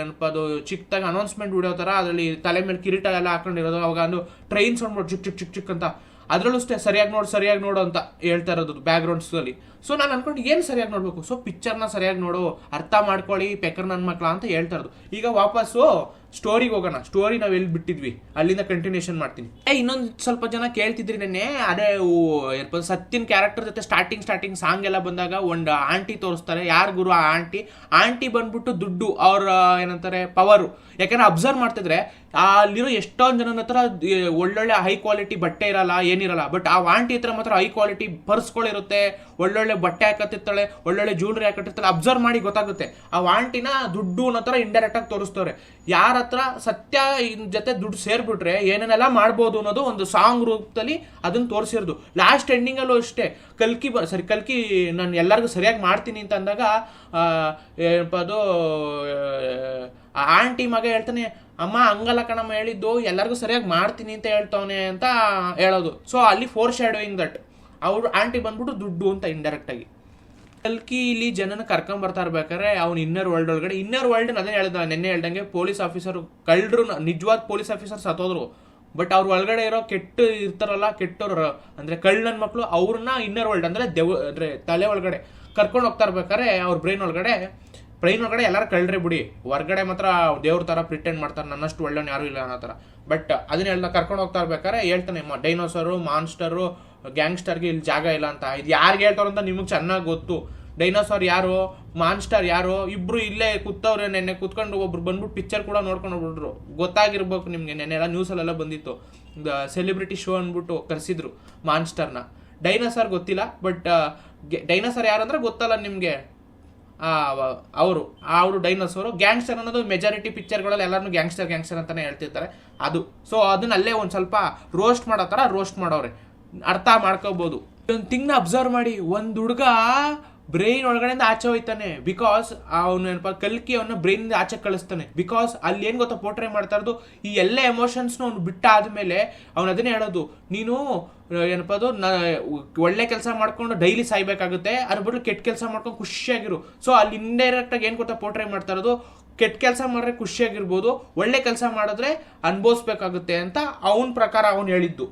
ಏನಪ್ಪ ಅದು ಚಿಕ್ಕದಾಗಿ ಅನೌನ್ಸ್ಮೆಂಟ್ ವಿಡಿಯೋ ಥರ ಅದರಲ್ಲಿ ತಲೆ ಮೇಲೆ ಕಿರೀಟ ಎಲ್ಲ ಹಾಕೊಂಡಿರೋದು. ಅವಾಗ ಒಂದು ಟ್ರೈನ್ ಸೌಂಡ್ ಮಾಡಿ ಚಿಕ್ ಚಿಕ್ ಚಿಕ್ ಚಿಕ್ ಅಂತ. ಅದರಲ್ಲೂ ಅಷ್ಟೇ ಸರಿಯಾಗಿ ನೋಡು ಸರಿಯಾಗಿ ನೋಡು ಅಂತ ಹೇಳ್ತಾ ಇರೋದು ಬ್ಯಾಕ್ಗ್ರೌಂಡ್ಸಲ್ಲಿ ಸೊ ನಾನು ಅನ್ಕೊಂಡು ಏನು ಸರಿಯಾಗಿ ನೋಡಬೇಕು? ಸೊ ಪಿಕ್ಚರ್ನ ಸರಿಯಾಗಿ ನೋಡು, ಅರ್ಥ ಮಾಡ್ಕೊಳ್ಳಿ, ಪೆಕರ್ ನನ್ನ ಮಕ್ಕಳ ಅಂತ ಹೇಳ್ತಾ ಇರೋದು. ಈಗ ವಾಪಸ್ಸು ಸ್ಟೋರಿಗೆ ಹೋಗೋಣ. ಸ್ಟೋರಿ ನಾವು ಎಲ್ಲಿ ಬಿಟ್ಟಿದ್ವಿ? ಅಲ್ಲಿಂದ ಕಂಟಿನ್ಯೂಷನ್ ಮಾಡ್ತೀನಿ. ಏ, ಇನ್ನೊಂದು ಸ್ವಲ್ಪ ಜನ ಕೇಳ್ತಿದ್ರಿ ನೆನ್ನೆ. ಅದೇ ಸತ್ತಿನ ಕ್ಯಾರೆಕ್ಟರ್ ಜೊತೆ ಸ್ಟಾರ್ಟಿಂಗ್ ಸ್ಟಾರ್ಟಿಂಗ್ ಸಾಂಗ್ ಎಲ್ಲ ಬಂದಾಗ ಒಂದು ಆಂಟಿ ತೋರಿಸ್ತಾರೆ. ಯಾರು ಗುರು ಆ ಆಂಟಿ? ಆಂಟಿ ಬಂದ್ಬಿಟ್ಟು ದುಡ್ಡು, ಅವ್ರ, ಏನಂತಾರೆ ಪವರು ಯಾಕಂದ್ರೆ ಅಬ್ಸರ್ವ್ ಮಾಡ್ತಿದ್ರೆ, ಅಲ್ಲಿರೋ ಎಷ್ಟೊಂದು ಜನನ ಹತ್ರ ಒಳ್ಳೊಳ್ಳೆ ಹೈ ಕ್ವಾಲಿಟಿ ಬಟ್ಟೆ ಇರಲ್ಲ, ಏನಿರಲ್ಲ. ಬಟ್ ಆ ಆಂಟಿ ಹತ್ರ ಮಾತ್ರ ಹೈ ಕ್ವಾಲಿಟಿ ಪರ್ಸ್ಗಳಿರುತ್ತೆ ಒಳ್ಳೊಳ್ಳೆ ಬಟ್ಟೆ ಹಾಕತ್ತಿರ್ತಾಳೆ, ಒಳ್ಳೊಳ್ಳೆ ಜ್ಯೂಲ್ರಿ ಹಾಕಿರ್ತಾಳೆ ಅಬ್ಸರ್ವ್ ಮಾಡಿ ಗೊತ್ತಾಗುತ್ತೆ. ಆ ಆಂಟಿನ ದುಡ್ಡು ಅನ್ನೋ ಥರ ಇಂಡೈರೆಕ್ಟ್ ಆಗಿ ತೋರಿಸ್ತವ್ರೆ. ಯಾರ ಹತ್ರ ಸತ್ಯ ಜೊತೆ ದುಡ್ಡು ಸೇರ್ಬಿಟ್ರೆ ಏನೇನೆಲ್ಲ ಮಾಡ್ಬೋದು ಅನ್ನೋದು ಒಂದು ಸಾಂಗ್ ರೂಪದಲ್ಲಿ ಅದನ್ನ ತೋರಿಸಿರೋದು. ಲಾಸ್ಟ್ ಎಂಡಿಂಗಲ್ಲೂ ಅಷ್ಟೇ. ಕಲ್ಕಿ ಬ ಸರಿ ಕಲ್ಕಿ ನಾನು ಎಲ್ಲರಿಗೂ ಸರಿಯಾಗಿ ಮಾಡ್ತೀನಿ ಅಂತ ಅಂದಾಗ ಏನಪ್ಪ ಅದು ಆಂಟಿ ಮಗ ಹೇಳ್ತಾನೆ, ಅಮ್ಮ, ಹಂಗಲ್ಲ ಕಣಮ್ಮ ಹೇಳಿದ್ದು, ಎಲ್ಲರಿಗೂ ಸರಿಯಾಗಿ ಮಾಡ್ತೀನಿ ಅಂತ ಹೇಳ್ತವನೆ ಅಂತ ಹೇಳೋದು. ಸೊ ಅಲ್ಲಿ ಫೋರ್ ಶ್ಯಾಡೋಯಿಂಗ್ ದಟ್ ಅವ್ರು ಆಂಟಿ ಬಂದ್ಬಿಟ್ಟು ದುಡ್ಡು ಅಂತ ಇಂಡೈರೆಕ್ಟ್ ಆಗಿ. ಕಲ್ಕಿ ಇಲ್ಲಿ ಜನನ ಕರ್ಕೊಂಡ್ ಬರ್ತಾ ಇರ್ಬೇಕಾದ್ರೆ ಅವ್ನು ಇನ್ನರ್ ವರ್ಲ್ಡ್ ಒಳಗಡೆ. ಇನ್ನರ್ ವರ್ಲ್ಡ್ ಅದೇ ಹೇಳ್ದ, ನೆನ್ನೆ ಹೇಳ್ದಂಗೆ ಪೊಲೀಸ್ ಆಫೀಸರ್ ಕಳ್ಳರು ನಿಜವಾದ ಪೊಲೀಸ್ ಆಫೀಸರ್ ಸತ್ತೋದ್ರು. ಬಟ್ ಅವ್ರ ಒಳಗಡೆ ಇರೋ ಕೆಟ್ಟ ಇರ್ತಾರಲ್ಲ ಕೆಟ್ಟವ್ರು ಅಂದ್ರೆ ಕಳ್ಳನ ಮಕ್ಕಳು ಅವ್ರನ್ನ ಇನ್ನರ್ ವರ್ಲ್ಡ್ ಅಂದ್ರೆ ದೆವ್, ಅಂದ್ರೆ ತಲೆ ಒಳಗಡೆ ಕರ್ಕೊಂಡು ಹೋಗ್ತಾ ಇರ್ಬೇಕಾದ್ರೆ ಅವ್ರ ಬ್ರೈನ್ ಒಳಗಡೆ ಬ್ರೈನ್ ಒಳಗಡೆ ಎಲ್ಲರೂ ಕಳ್ರಿ ಬಿಡಿ. ಹೊರ್ಗಡೆ ಮಾತ್ರ ದೇವ್ರ ತರ ಪ್ರಿಟೆಂಡ್ ಮಾಡ್ತಾರೆ, ನನ್ನಷ್ಟು ಒಳ್ಳೆಯವ್ನು ಯಾರು ಇಲ್ಲ ಅನ್ನೋ ಥರ ಬಟ್ ಅದನ್ನ ಹೇಳ್ದ ಕರ್ಕೊಂಡು ಹೋಗ್ತಾ ಇರ್ಬೇಕಾದ್ರೆ ಹೇಳ್ತಾನೆ ಡೈನೋಸರು ಮಾನ್ಸ್ಟರು ಗ್ಯಾಂಗ್ಸ್ಟರ್ಗೆ ಇಲ್ಲಿ ಜಾಗ ಇಲ್ಲ ಅಂತ. ಇದು ಯಾರಿಗೆ ಹೇಳ್ತಾರ ಅಂತ ನಿಮಗೆ ಚೆನ್ನಾಗಿ ಗೊತ್ತು. ಡೈನೋಸಾರ್ ಯಾರು ಮಾನ್ಸ್ಟರ್ ಯಾರು, ಇಬ್ರು ಇಲ್ಲೇ ಕೂತವ್ರೆ ನೆನ್ನೆ ಕೂತ್ಕೊಂಡು ಒಬ್ರು ಬಂದ್ಬಿಟ್ಟು ಪಿಕ್ಚರ್ ಕೂಡ ನೋಡ್ಕೊಂಡು ಹೋಗ್ಬಿಟ್ರು. ಗೊತ್ತಾಗಿರ್ಬೇಕು ನಿಮಗೆ, ನೆನ್ನೆ ಎಲ್ಲ ನ್ಯೂಸಲ್ಲೆಲ್ಲ ಬಂದಿತ್ತು. ಸೆಲೆಬ್ರಿಟಿ ಶೋ ಅಂದ್ಬಿಟ್ಟು ಕರೆಸಿದ್ರು ಮಾನ್ಸ್ಟರ್ನ ಡೈನೋಸಾರ್ ಗೊತ್ತಿಲ್ಲ ಬಟ್ ಡೈನೋಸಾರ್ ಯಾರು ಅಂದ್ರೆ ಗೊತ್ತಲ್ಲ ನಿಮಗೆ. ಅವರು ಅವರು ಡೈನೋಸರು ಗ್ಯಾಂಗ್ಸ್ಟರ್ ಅನ್ನೋದು ಮೆಜಾರಿಟಿ ಪಿಕ್ಚರ್ಗಳಲ್ಲಿ ಎಲ್ಲರೂ ಗ್ಯಾಂಗ್ಸ್ಟರ್ ಗ್ಯಾಂಗ್ಸ್ಟರ್ ಅಂತಲೇ ಹೇಳ್ತಿರ್ತಾರೆ. ಅದು ಸೊ ಅದನ್ನ ಅಲ್ಲೇ ಒಂದು ಸ್ವಲ್ಪ ರೋಸ್ಟ್ ಮಾಡೋ ಥರ ರೋಸ್ಟ್ ಮಾಡೋರೆ ಅರ್ಥ ಮಾಡ್ಕೋಬಹುದು ಒಂದು ತಿಂಗ್ನ ಅಬ್ಸರ್ವ್ ಮಾಡಿ, ಒಂದು ಹುಡುಗ ಬ್ರೈನ್ ಒಳಗಡೆಯಿಂದ ಆಚೆ ಹೋಯ್ತಾನೆ ಬಿಕಾಸ್ ಅವನು ಏನಪ್ಪ ಕಲ್ಕಿ ಅವನ ಬ್ರೈನ್ ಆಚೆ ಕಳಿಸ್ತಾನೆ. ಬಿಕಾಸ್ ಅಲ್ಲಿ ಏನು ಗೊತ್ತಾ ಪೋರ್ಟ್ರೇ ಮಾಡ್ತಾ ಇರೋದು, ಈ ಎಲ್ಲ ಎಮೋಷನ್ಸ್ನ ಅವ್ನು ಬಿಟ್ಟ ಆದಮೇಲೆ ಅವ್ನು ಅದನ್ನೇ ಹೇಳೋದು, ನೀನು ಏನಪ್ಪ ಅದು, ನ, ಒಳ್ಳೆ ಕೆಲಸ ಮಾಡ್ಕೊಂಡು ಡೈಲಿ ಸಾಯ್ಬೇಕಾಗುತ್ತೆ, ಅದ್ರ ಬದಲು ಕೆಟ್ಟ ಕೆಲಸ ಮಾಡ್ಕೊಂಡು ಖುಷಿಯಾಗಿರು. ಸೊ ಅಲ್ಲಿ ಇಂಡೈರೆಕ್ಟ್ ಆಗಿ ಏನು ಗೊತ್ತಾ ಪೋರ್ಟ್ರೇ ಮಾಡ್ತಾ ಇರೋದು, ಕೆಟ್ಟ ಕೆಲಸ ಮಾಡಿದ್ರೆ ಖುಷಿಯಾಗಿರ್ಬೋದು, ಒಳ್ಳೆ ಕೆಲಸ ಮಾಡಿದ್ರೆ ಅನುಭವಿಸ್ಬೇಕಾಗುತ್ತೆ ಅಂತ ಅವನ ಪ್ರಕಾರ ಅವನು ಹೇಳಿದ್ದು.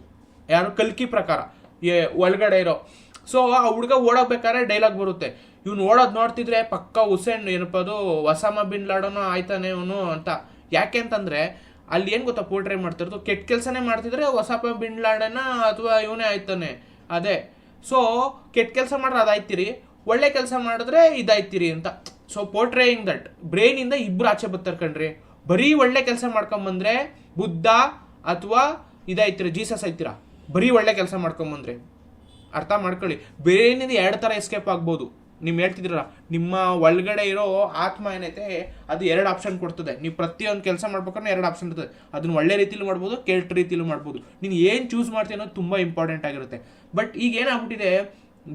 ಯಾರು? ಕಲ್ಕಿ ಪ್ರಕಾರ. ಏ, ಒಳಗಡೆ ಇರೋ. ಸೊ ಆ ಹುಡುಗ ಓಡೋಗ್ಬೇಕಾದ್ರೆ ಡೈಲಾಗ್ ಬರುತ್ತೆ. ಇವ್ನು ಓಡೋದು ನೋಡ್ತಿದ್ರೆ ಪಕ್ಕ ಹುಸೇನ್ ಏನಪ್ಪ ಅದು ಬಿನ್ ಲಾಡೋನು ಆಯ್ತಾನೆ ಅವನು ಅಂತ. ಯಾಕೆ ಅಂತಂದ್ರೆ, ಅಲ್ಲಿ ಏನು ಗೊತ್ತಾ ಪೋರ್ಟ್ರೇ ಮಾಡ್ತಿರೋದು? ಕೆಟ್ಟ ಕೆಲಸನೇ ಮಾಡ್ತಿದ್ರೆ ಹೊಸಪ ಬಿನ್ ಲಾಡನ ಅಥವಾ ಇವನೇ ಆಯ್ತಾನೆ. ಅದೇ. ಸೊ ಕೆಟ್ಟ ಕೆಲಸ ಮಾಡ್ರೆ ಅದಾಯ್ತಿರಿ. ಒಳ್ಳೆ ಕೆಲಸ ಮಾಡಿದ್ರೆ ಇದಾಯ್ತಿರಿ ಅಂತ. ಸೊ ಪೋರ್ಟ್ರೇಯಿಂಗ್ ದಟ್ ಬ್ರೈನಿಂದ ಇಬ್ರು ಆಚೆ ಬರ್ತಾರೆ ಕಣ್ರಿ. ಬರೀ ಒಳ್ಳೆ ಕೆಲಸ ಮಾಡ್ಕೊಂಬಂದ್ರೆ ಬುದ್ಧ ಅಥವಾ ಇದಾಯ್ತಿರ, ಜೀಸಸ್ ಆಯ್ತೀರಾ? ಬರೀ ಒಳ್ಳೆ ಕೆಲಸ ಮಾಡ್ಕೊಂಬಂದ್ರೆ. ಅರ್ಥ ಮಾಡ್ಕೊಳ್ಳಿ. ಬೇರೆನಿಂದ ಎರಡು ಥರ ಎಸ್ಕೇಪ್ ಆಗ್ಬೋದು. ನೀವು ಹೇಳ್ತಿದ್ರಲ್ಲ ನಿಮ್ಮ ಒಳಗಡೆ ಇರೋ ಆತ್ಮ ಏನೈತೆ, ಅದು ಎರಡು ಆಪ್ಷನ್ ಕೊಡ್ತದೆ. ನೀವು ಪ್ರತಿಯೊಂದು ಕೆಲಸ ಮಾಡ್ಬೇಕಾದ್ರೆ ಎರಡು ಆಪ್ಷನ್ ಇರ್ತದೆ. ಅದನ್ನ ಒಳ್ಳೆ ರೀತಿಲೂ ಮಾಡ್ಬೋದು, ಕೆಟ್ಟ ರೀತಿಲೂ ಮಾಡ್ಬೋದು. ನೀನು ಏನು ಚೂಸ್ ಮಾಡ್ತೀಯ ಅನ್ನೋದು ತುಂಬ ಇಂಪಾರ್ಟೆಂಟ್ ಆಗಿರುತ್ತೆ. ಬಟ್ ಈಗ ಏನಾಗ್ಬಿಟ್ಟಿದೆ,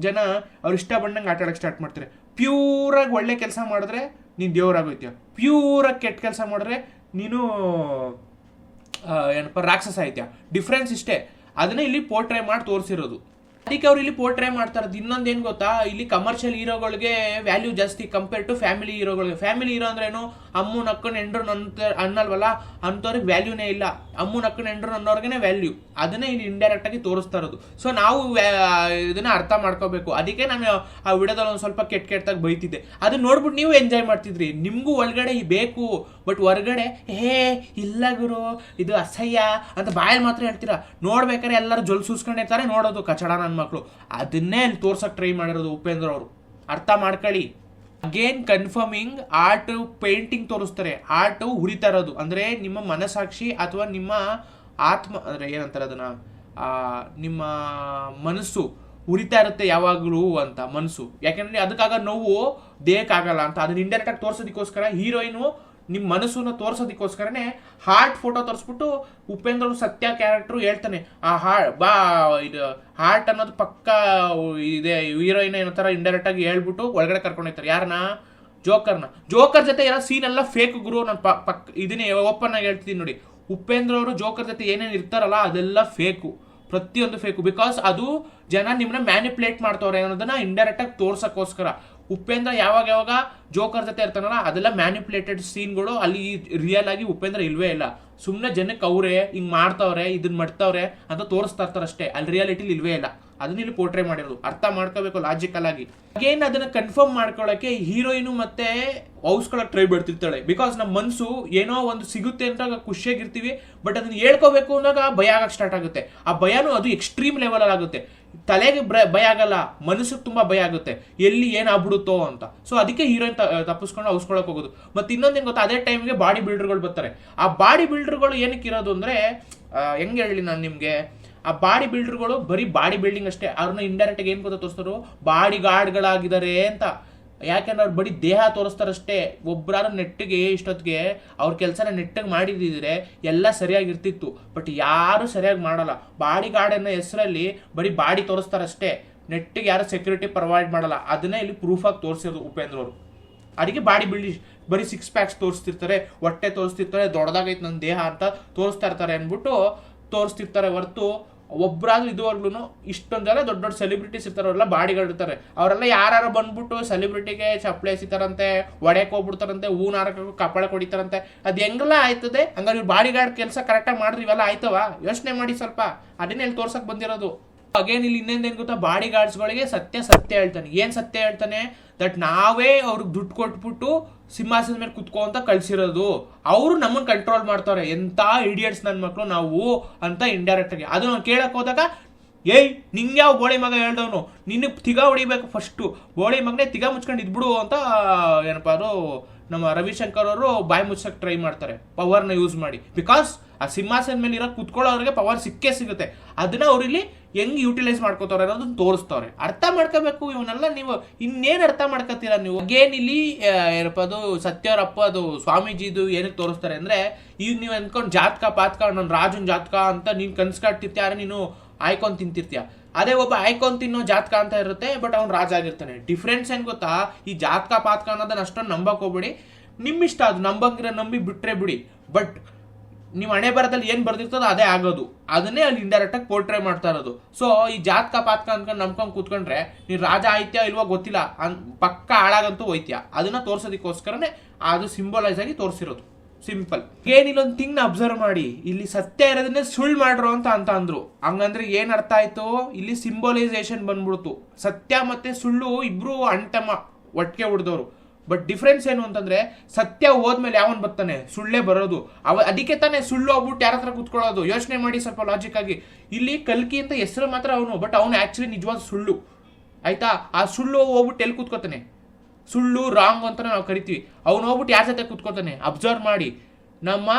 ಜನ ಅವ್ರು ಇಷ್ಟ ಬಂದಂಗೆ ಆಟ ಆಡೋಕ್ಕೆ ಸ್ಟಾರ್ಟ್ ಮಾಡ್ತಾರೆ. ಪ್ಯೂರಾಗಿ ಒಳ್ಳೆ ಕೆಲಸ ಮಾಡಿದ್ರೆ ನೀನು ದೇವರಾಗೋಯ್ತೀಯ? ಪ್ಯೂರಾಗಿ ಕೆಟ್ಟ ಕೆಲಸ ಮಾಡಿದ್ರೆ ನೀನು ಏನಪ್ಪ, ರಾಕ್ಷಸ ಆಯ್ತೀಯ? ಡಿಫ್ರೆನ್ಸ್ ಇಷ್ಟೇ. ಅದನ್ನೇ ಇಲ್ಲಿ ಪೋರ್ಟ್ರೇ ಮಾಡಿ ತೋರಿಸಿರೋದು. ಅದಕ್ಕೆ ಅವ್ರು ಇಲ್ಲಿ ಪೋರ್ಟ್ರೇ ಮಾಡ್ತಾ ಇರೋದು. ಇನ್ನೊಂದು ಏನು ಗೊತ್ತಾ? ಇಲ್ಲಿ ಕಮರ್ಷಿಯಲ್ ಹೀರೋಗಳಿಗೆ ವ್ಯಾಲ್ಯೂ ಜಾಸ್ತಿ ಕಂಪೇರ್ ಟು ಫ್ಯಾಮಿಲಿ ಹೀರೋಗಳಿಗೆ. ಫ್ಯಾಮಿಲಿ ಹೀರೋ ಅಂದ್ರೆ ಏನು? ಅಮ್ಮು, ನಕ್ಕನ್ ಎಂಡ್ರು ನನ್ನ ಅನ್ನಲ್ವಲ್ಲ? ಅಂಥವ್ರಿಗೆ ವ್ಯಾಲ್ಯೂನೇ ಇಲ್ಲ. ಅಮ್ಮು, ನಕ್ಕನ್ ಎಂಡ್ರು ಅನ್ನೋರ್ಗೆ ವ್ಯಾಲ್ಯೂ ಅದನ್ನೇ ಇಲ್ಲಿ ಇಂಡೈರೆಕ್ಟ್ ಆಗಿ ತೋರಿಸ್ತಾ ಇರೋದು. ಸೊ ನಾವು ಇದನ್ನ ಅರ್ಥ ಮಾಡ್ಕೋಬೇಕು. ಅದಕ್ಕೆ ನಾನು ಆ ವಿಡಿಯೋದಲ್ಲಿ ಒಂದು ಸ್ವಲ್ಪ ಕೆಟ್ಟ ಕೆಟ್ಟದಾಗ ಬೈತಿದ್ದೆ. ಅದನ್ನ ನೋಡ್ಬಿಟ್ಟು ನೀವು ಎಂಜಾಯ್ ಮಾಡ್ತಿದ್ರಿ. ನಿಮಗೂ ಒಳಗಡೆ ಬೇಕು. ಬಟ್ ಹೊರಗಡೆ, ಹೇ, ಇಲ್ಲ ಗುರು, ಇದು ಅಸಹ್ಯ ಅಂತ ಬಾಯಲ್ಲಿ ಮಾತ್ರ ಹೇಳ್ತೀರಾ? ನೋಡ್ಬೇಕಾದ್ರೆ ಎಲ್ಲರೂ ಜೊಲ್ ಸೂಸ್ಕೊಂಡಿರ್ತಾರೆ ನೋಡೋದು ಕಚಡ ನನ್ನ ಮಕ್ಕಳು ಅದನ್ನೇ ಅಲ್ಲಿ ತೋರ್ಸಕ್ ಟ್ರೈ ಮಾಡಿರೋದು ಉಪೇಂದ್ರ ಅವರು. ಅರ್ಥ ಮಾಡ್ಕೊಳ್ಳಿ. ಅಗೇನ್ ಕನ್ಫರ್ಮಿಂಗ್ ಆರ್ಟ್ ಪೇಂಟಿಂಗ್ ತೋರಿಸ್ತಾರೆ. ಆರ್ಟ್ ಹುರಿತಾ ಇರೋದು. ಅಂದ್ರೆ ನಿಮ್ಮ ಮನಸಾಕ್ಷಿ ಅಥವಾ ನಿಮ್ಮ ಆತ್ಮ, ಅಂದ್ರೆ ಏನಂತಾರೆ ಅದನ್ನ? ನಿಮ್ಮ ಮನಸ್ಸು ಉರಿತಾ ಇರುತ್ತೆ ಯಾವಾಗಲೂ ಅಂತ, ಮನಸ್ಸು. ಯಾಕೆಂದ್ರೆ ಅದಕ್ಕಾಗ ನೋವು ದೇಹಕ್ಕಾಗಲ್ಲ ಅಂತ. ಅದನ್ನ ಇಂಡೈರೆಕ್ಟ್ ಆಗಿ ತೋರ್ಸೋದಕ್ಕೋಸ್ಕರ ಹೀರೋಯಿನು ನಿಮ್ಮ ಮನಸ್ಸನ್ನು ತೋರ್ಸೋದಕ್ಕೋಸ್ಕರನೇ ಹಾರ್ಟ್ ಫೋಟೋ ತೋರಿಸ್ಬಿಟ್ಟು ಉಪೇಂದ್ರ ಸತ್ಯ ಕ್ಯಾರೆಕ್ಟ್ರು ಹೇಳ್ತಾನೆ, ಆ ಹಾ ಬಾ, ಇದು ಹಾರ್ಟ್ ಅನ್ನೋದು ಪಕ್ಕ, ಇದೆ ಹೀರೋಯಿನ್ ಏನೋ ಥರ ಇಂಡೈರೆಕ್ಟ್ ಆಗಿ ಹೇಳ್ಬಿಟ್ಟು ಒಳಗಡೆ ಕರ್ಕೊಂಡು ಹೋಗ್ತಾರೆ. ಯಾರನ್ನ ಜೋಕರ್ನ. ಜೋಕರ್ ಜೊತೆ ಇರೋ ಸೀನ್ ಎಲ್ಲ ಫೇಕ್ ಗುರು ನಾನು ಪಕ್, ಇದನ್ನೇ ಓಪನ್ ಆಗಿ ಹೇಳ್ತೀನಿ ನೋಡಿ. ಉಪೇಂದ್ರ ಅವರು ಜೋಕರ್ ಜೊತೆ ಏನೇನು ಇರ್ತಾರಲ್ಲ ಅದೆಲ್ಲ ಫೇಕು ಪ್ರತಿಯೊಂದು ಫೇಕು ಬಿಕಾಸ್ ಅದು ಜನ ನಿಮ್ಮನ್ನ ಮ್ಯಾನಿಪ್ಯುಲೇಟ್ ಮಾಡ್ತವ್ರೆ ಅನ್ನೋದನ್ನ ಇಂಡೈರೆಕ್ಟ್ ಆಗಿ ತೋರ್ಸಕ್ಕೋಸ್ಕರ. ಉಪೇಂದ್ರ ಯಾವಾಗ ಯಾವಾಗ ಜೋಕರ್ ಜೊತೆ ಇರ್ತಾನಲ್ಲ, ಅದೆಲ್ಲ ಮ್ಯಾನಿಪ್ಯುಲೇಟೆಡ್ ಸೀನ್ಗಳು ಅಲ್ಲಿ ರಿಯಲ್ ಆಗಿ ಉಪೇಂದ್ರ ಇಲ್ವೇ ಇಲ್ಲ. ಸುಮ್ಮನೆ ಜನಕ್ಕೆ ಅವ್ರೆ, ಹಿಂಗ್ ಮಾಡ್ತಾವ್ರೆ ಇದನ್ನ ಮಾಡ್ತಾವ್ರೆ ಅಂತ ತೋರಿಸ್ತಾ ಇರ್ತಾರೆ ಅಷ್ಟೇ. ಅಲ್ಲಿ ರಿಯಾಲಿಟಿಲಿ ಇಲ್ವೇ ಇಲ್ಲ. ಅದನ್ನ ಇಲ್ಲಿ ಪೋರ್ಟ್ರೇ ಮಾಡಿರೋದು. ಅರ್ಥ ಮಾಡ್ಕೋಬೇಕು ಲಾಜಿಕಲ್ ಆಗಿ. ಅಗೇನ್ ಅದನ್ನ ಕನ್ಫರ್ಮ್ ಮಾಡ್ಕೊಳ್ಳೋಕೆ ಹೀರೋಯಿನು ಮತ್ತೆ ಔಸ್ಕೊಳಕ್ ಟ್ರೈ ಬಿಡ್ತಿರ್ತಾಳೆ. ಬಿಕಾಸ್ ನಮ್ಮ ಮನ್ಸು ಏನೋ ಒಂದು ಸಿಗುತ್ತೆ ಅಂತ ಖುಷಿಯಾಗಿರ್ತೀವಿ ಬಟ್ ಅದನ್ನ ಹೇಳ್ಕೋಬೇಕು ಅಂದಾಗ ಭಯ ಆಗಕ್ಕೆ ಸ್ಟಾರ್ಟ್ ಆಗುತ್ತೆ. ಆ ಭಯನೂ ಅದು ಎಕ್ಸ್ಟ್ರೀಮ್ ಲೆವೆಲ್ ಆಗುತ್ತೆ ತಲೆಗೆ ಬ್ರ- ಭಯ ಆಗಲ್ಲ, ಮನಸ್ಸಿಗೆ ತುಂಬ ಭಯ ಆಗುತ್ತೆ. ಎಲ್ಲಿ ಏನಾಗ್ಬಿಡುತ್ತೋ ಅಂತ. ಸೊ ಅದಕ್ಕೆ ಹೀರೋಯಿನ್ ತಪ್ಪಿಸ್ಕೊಂಡು ಔಸ್ಕೊಳಕ್ ಹೋಗೋದು. ಮತ್ತೆ ಏನು ಗೊತ್ತಾ? ಅದೇ ಟೈಮ್ಗೆ ಬಾಡಿ ಬಿಲ್ಡರ್ಗಳು ಬರ್ತಾರೆ. ಆ ಬಾಡಿ ಬಿಲ್ಡರ್ಗಳು ಏನಕ್ಕೆ ಇರೋದು ಅಂದರೆ ಹೆಂಗೆ ಹೇಳಿ ನಾನು ನಿಮಗೆ? ಆ ಬಾಡಿ ಬಿಲ್ಡರ್ಗಳು ಬರೀ ಬಾಡಿ ಬಿಲ್ಡಿಂಗ್ ಅಷ್ಟೇ. ಅವ್ರನ್ನ ಇಂಡೈರೆಕ್ಟಾಗಿ ಏನ್ ಗೊತ್ತಾ ತೋರಿಸ್ತಾರೋ? ಬಾಡಿ ಗಾರ್ಡ್ಗಳಾಗಿದ್ದಾರೆ ಅಂತ. ಯಾಕಂದ್ರೆ ಅವ್ರು ಬರೀ ದೇಹ ತೋರಿಸ್ತಾರಷ್ಟೇ ಒಬ್ಬರಾದ್ರೂ ನೆಟ್ಟಿಗೆ ಇಷ್ಟೊತ್ತಿಗೆ ಅವ್ರ ಕೆಲಸನ ನೆಟ್ಟಿಗೆ ಮಾಡಿದಿದ್ರೆ ಎಲ್ಲ ಸರಿಯಾಗಿರ್ತಿತ್ತು. ಬಟ್ ಯಾರು ಸರಿಯಾಗಿ ಮಾಡಲ್ಲ. ಬಾಡಿ ಗಾರ್ಡ್ ಅನ್ನೋ ಹೆಸರಲ್ಲಿ ಬರೀ ಬಾಡಿ ತೋರಿಸ್ತಾರಷ್ಟೇ, ನೆಟ್ಟಿಗೆ ಯಾರು ಸೆಕ್ಯೂರಿಟಿ ಪ್ರೊವೈಡ್ ಮಾಡಲ್ಲ. ಅದನ್ನೇ ಇಲ್ಲಿ ಪ್ರೂಫ್ ಆಗಿ ತೋರಿಸಿರೋದು ಉಪೇಂದ್ರ ಅವರು. ಅದಕ್ಕೆ ಬಾಡಿ ಬಿಲ್ಡಿ ಬರೀ ಸಿಕ್ಸ್ ಪ್ಯಾಕ್ಸ್ ತೋರಿಸ್ತಿರ್ತಾರೆ, ಹೊಟ್ಟೆ ತೋರಿಸ್ತಿರ್ತಾರೆ ದೊಡ್ಡದಾಗೈತೆ ನನ್ನ ದೇಹ ಅಂತ ತೋರಿಸ್ತಾ ಇರ್ತಾರೆ ಅಂದ್ಬಿಟ್ಟು ತೋರಿಸ್ತಿರ್ತಾರೆ ಹೊರತು ಒಬ್ಬರಾದ್ರೂ ಇದುವರೆಗೂ ಇಷ್ಟೊಂದು ಜನ ದೊಡ್ಡ ದೊಡ್ಡ ಸೆಲೆಬ್ರಿಟೀಸ್ ಇರ್ತಾರೆ, ಅವರೆಲ್ಲ ಬಾಡಿಗಳು ಇರ್ತಾರೆ ಅವರೆಲ್ಲ ಯಾರು ಬಂದ್ಬಿಟ್ಟು ಸೆಲೆಬ್ರಿಟಿಗೆ ಚಪ್ಪಳೆ ಎಸಿತಾರಂತೆ ಒಡೆಯಕ್ಕೆ ಹೋಗ್ಬಿಡ್ತಾರಂತೆ ಹೂ ಹಾರಕ್ಕೆ ಕಪ್ಪಳ ಕೊಡಿತಾರಂತೆ. ಅದು ಹೆಂಗೆಲ್ಲ ಆಯ್ತದೆ? ಹಂಗಾರೆ ಇವ್ರು ಬಾಡಿಗಾರ್ಡ್ ಕೆಲಸ ಕರೆಕ್ಟಾಗಿ ಮಾಡಿದ್ರೆ ಇವೆಲ್ಲ ಆಯ್ತವ? ಯೋಚನೆ ಮಾಡಿ ಸ್ವಲ್ಪ. ಅದನ್ನೇ ಇಲ್ಲಿ ತೋರ್ಸಕ್ ಬಂದಿರೋದು. ಅಗೇನ್ ಇಲ್ಲಿ ಇನ್ನೊಂದೇನು ಗೊತ್ತಾ? ಬಾಡಿ ಗಾರ್ಡ್ಸ್ಗಳಿಗೆ ಸತ್ಯ ಸತ್ಯ ಹೇಳ್ತಾನೆ. ಏನ್ ಸತ್ಯ ಹೇಳ್ತಾನೆ? ದಟ್ ನಾವೇ ಅವ್ರಿಗೆ ದುಡ್ಡು ಕೊಟ್ಬಿಟ್ಟು ಸಿಂಹಾಸನದ ಮೇಲೆ ಅಂತ ಕಳ್ಸಿರೋದು. ಅವರು ನಮ್ಮನ್ನ ಕಂಟ್ರೋಲ್ ಮಾಡ್ತಾರೆ. ಎಂತ ಇಡಿಯಟ್ಸ್ ನನ್ನ ಮಕ್ಕಳು ನಾವು ಅಂತ ಇಂಡೈರೆಕ್ಟ್ ಆಗಿ. ಅದು ಕೇಳಕ್ ಹೋದಾಗ, ಏಯ್, ನಿಂಗೆ ಯಾವ ಬೋಳಿ ಮಗ ಹೇಳ್ದವನು? ನಿನಗೆ ತಿಗ ಹೊಡಿಬೇಕು ಫಸ್ಟು ಬೋಳಿ ಮಗನೇ ತಿಗ ಮುಚ್ಕೊಂಡು ಇದ್ಬಿಡು ಅಂತ, ಏನಪ್ಪ ಅದು, ನಮ್ಮ ರವಿಶಂಕರ್ ಅವರು ಬಾಯಿ ಮುಚ್ಚಕ್ಕೆ ಟ್ರೈ ಮಾಡ್ತಾರೆ. ಪವರ್ನ ಯೂಸ್ ಮಾಡಿ. ಬಿಕಾಸ್ ಆ ಸಿಂಹಾಸನ ಮೇಲೆ ಇರೋ ಕುತ್ಕೊಳ್ಳೋರಿಗೆ ಪವರ್ ಸಿಕ್ಕೇ ಸಿಗುತ್ತೆ. ಅದನ್ನ ಅವ್ರಿಲ್ಲಿ ಹೆಂಗ್ ಯೂಟಿಲೈಸ್ ಮಾಡ್ಕೋತಾರೆ ಅನ್ನೋದನ್ನ ತೋರಿಸ್ತವ್ರೆ. ಅರ್ಥ ಮಾಡ್ಕೋಬೇಕು, ಇವನ್ನೆಲ್ಲ ನೀವು ಇನ್ನೇನ್ ಅರ್ಥ ಮಾಡ್ಕೋತೀರಾ ನೀವು? ಅಗೇನ್ ಇಲ್ಲಿ ಏನಪ್ಪ ಅದು ಸತ್ಯವರಪ್ಪ ಅದು ಸ್ವಾಮೀಜಿದು ಏನಕ್ಕೆ ತೋರಿಸ್ತಾರೆ ಅಂದ್ರೆ, ಈಗ ನೀವು ಅನ್ಕೊಂಡು ಜಾತಕ, ಪಾತಕ ನನ್ನ ರಾಜನ್ ಜಾತಕ ಅಂತ ನೀನ್ ಕನ್ಸ್ಕಾಡ್ತಿರ್ತೀಯ ನೀನು ಆಯ್ಕೊಂಡು ತಿಂತಿರ್ತೀಯ. ಅದೇ ಒಬ್ಬ ಆಯ್ಕೊಂಡು ತಿನ್ನೋ ಜಾತಕ ಅಂತ ಇರುತ್ತೆ, ಬಟ್ ಅವ್ನು ರಾಜ ಆಗಿರ್ತಾನೆ. ಡಿಫ್ರೆನ್ಸ್ ಏನ್ ಗೊತ್ತಾ? ಈ ಜಾತಕ, ಪಾತಕ ಅನ್ನೋದನ್ನ ಅಷ್ಟೊಂದು ನಂಬಕ್ ಹೋಗ್ಬಿಡಿ. ನಿಮ್ಮಿಷ್ಟ ಅದು, ನಂಬಂಗಿರ ನಂಬಿ ಬಿಟ್ರೆ ಬಿಡಿ. ಬಟ್ ನೀವು ಹಣೆ ಬರದಲ್ಲಿ ಏನು ಬರ್ದಿರ್ತದೋ ಅದೇ ಆಗೋದು. ಅದನ್ನೇ ಅಲ್ಲಿ ಇಂಡೈರೆಕ್ಟಾಗಿ ಪೋರ್ಟ್ರೇ ಮಾಡ್ತಾ ಇರೋದು. ಸೊ ಈ ಜಾತಕ ಪಾತಕ ಅಂದ್ಕೊಂಡು ನಂಬ್ಕೊಂಡು ಕೂತ್ಕೊಂಡ್ರೆ ನೀವು ರಾಜ ಆಯ್ತ್ಯಾ ಇಲ್ವೋ ಗೊತ್ತಿಲ್ಲ. ಅನ್, ಪಕ್ಕ ಹಾಳಾಗಂತೂ ಹೋಯ್ತ್ಯಾ. ಅದನ್ನ ತೋರ್ಸೋದಕ್ಕೋಸ್ಕರನೇ ಅದು ಸಿಂಬಲೈಸ್ ಆಗಿ ತೋರಿಸಿರೋದು. ಸಿಂಪಲ್ ಏನಿಲ್ಲೊಂದು ಥಿಂಗ್ ಅಬ್ಸರ್ವ್ ಮಾಡಿ. ಇಲ್ಲಿ ಸತ್ಯ ಇರೋದನ್ನೇ ಸುಳ್ಳು ಮಾಡ್ರು ಅಂತ ಅಂತ ಅಂದ್ರು. ಹಂಗಂದ್ರೆ ಏನ್ ಅರ್ಥ ಆಯ್ತು? ಇಲ್ಲಿ ಸಿಂಬಲೈಸೇಷನ್ ಬಂದ್ಬಿಡ್ತು. ಸತ್ಯ ಮತ್ತೆ ಸುಳ್ಳು ಇಬ್ರು ಅಂಟಮ್ಮ ಒಟ್ಟಿಗೆ ಹೊಡೆದವರು ಬಟ್ ಡಿಫ್ರೆನ್ಸ್ ಏನು ಅಂತಂದ್ರೆ, ಸತ್ಯ ಹೋದ್ಮೇಲೆ ಯಾವನ್ ಬರ್ತಾನೆ? ಸುಳ್ಳೇ ಬರೋದು. ಅವ ಅದಕ್ಕೆ ತಾನೇ ಸುಳ್ಳು ಹೋಗ್ಬಿಟ್ಟು ಯಾರ ಹತ್ರ ಕುತ್ಕೊಳ್ಳೋದು? ಯೋಚನೆ ಮಾಡಿ ಸ್ವಲ್ಪ ಲಾಜಿಕ್ ಆಗಿ. ಇಲ್ಲಿ ಕಲ್ಕಿ ಅಂತ ಹೆಸರು ಮಾತ್ರ ಅವನು ಬಟ್ ಅವನು ಆಕ್ಚುಲಿ ನಿಜವಾದ ಸುಳ್ಳು. ಆಯ್ತಾ? ಆ ಸುಳ್ಳು ಹೋಗ್ಬಿಟ್ಟು ಎಲ್ಲಿ ಕೂತ್ಕೋತಾನೆ? ಸುಳ್ಳು ರಾಂಗ್ ಅಂತ ನಾವು ಕರಿತೀವಿ. ಅವ್ನು ಹೋಗ್ಬಿಟ್ಟು ಯಾರ ಜೊತೆ ಕೂತ್ಕೋತಾನೆ? ಅಬ್ಸರ್ವ್ ಮಾಡಿ. ನಮ್ಮ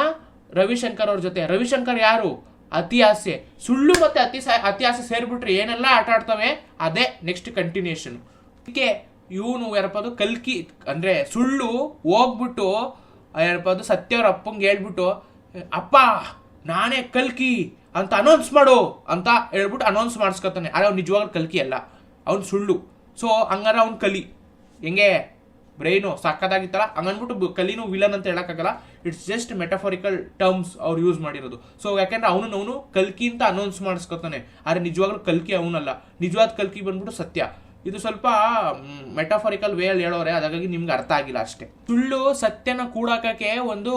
ರವಿಶಂಕರ್ ಅವ್ರ ಜೊತೆ. ರವಿಶಂಕರ್ ಯಾರು? ಅತಿ ಆಸೆ ಸುಳ್ಳು ಮತ್ತೆ ಅತಿ ಅತಿ ಆಸೆ ಸೇರ್ಬಿಟ್ರೆ ಏನೆಲ್ಲ ಆಟ ಆಡ್ತವೆ? ಅದೇ ನೆಕ್ಸ್ಟ್ ಕಂಟಿನ್ಯೂಷನ್ ಇವನು ಯಾರಪ್ಪದು ಕಲ್ಕಿ, ಅಂದ್ರೆ ಸುಳ್ಳು ಹೋಗ್ಬಿಟ್ಟು ಯಾರಪ್ಪದು ಸತ್ಯವ್ರ ಅಪ್ಪಂಗೆ ಹೇಳ್ಬಿಟ್ಟು, ಅಪ್ಪ, ನಾನೇ ಕಲ್ಕಿ ಅಂತ ಅನೌನ್ಸ್ ಮಾಡು ಅಂತ ಹೇಳ್ಬಿಟ್ಟು ಅನೌನ್ಸ್ ಮಾಡಿಸ್ಕೊತಾನೆ. ಆದರೆ ಅವ್ನು ನಿಜವಾಗ್ಲೂ ಕಲ್ಕಿ ಅಲ್ಲ. ಅವ್ನು ಸುಳ್ಳು. ಸೊ ಹಂಗಾರ ಅವ್ನು ಕಲಿ. ಹೆಂಗೆ? ಬ್ರೈನು ಸಕ್ಕತ್ತಾಗಿತ್ತಲ್ಲ ಹಂಗನ್ಬಿಟ್ಟು ಕಲಿನೂ ವಿಲನ್ ಅಂತ ಹೇಳಕ್ಕಾಗಲ್ಲ. ಇಟ್ಸ್ ಜಸ್ಟ್ ಮೆಟಫಾರಿಕಲ್ ಟರ್ಮ್ಸ್ ಅವ್ರು ಯೂಸ್ ಮಾಡಿರೋದು. ಸೊ ಯಾಕೆಂದ್ರೆ ಅವನು ಅವನು ಕಲ್ಕಿ ಅಂತ ಅನೌನ್ಸ್ ಮಾಡಿಸ್ಕೊತಾನೆ. ಆದರೆ ನಿಜವಾಗ್ಲೂ ಕಲ್ಕಿ ಅವನಲ್ಲ. ನಿಜವಾದ ಕಲ್ಕಿ ಬಂದ್ಬಿಟ್ಟು ಸತ್ಯ. ಇದು ಸ್ವಲ್ಪ ಮೆಟಾಫರಿಕಲ್ ವೇ ಅಲ್ಲಿ ಹೇಳೋರೆ, ಹಾಗಾಗಿ ನಿಮ್ಗೆ ಅರ್ಥ ಆಗಿಲ್ಲ ಅಷ್ಟೇ. ಸುಳ್ಳು ಸತ್ಯನ ಕೂಡಾಕಕ್ಕೆ ಒಂದು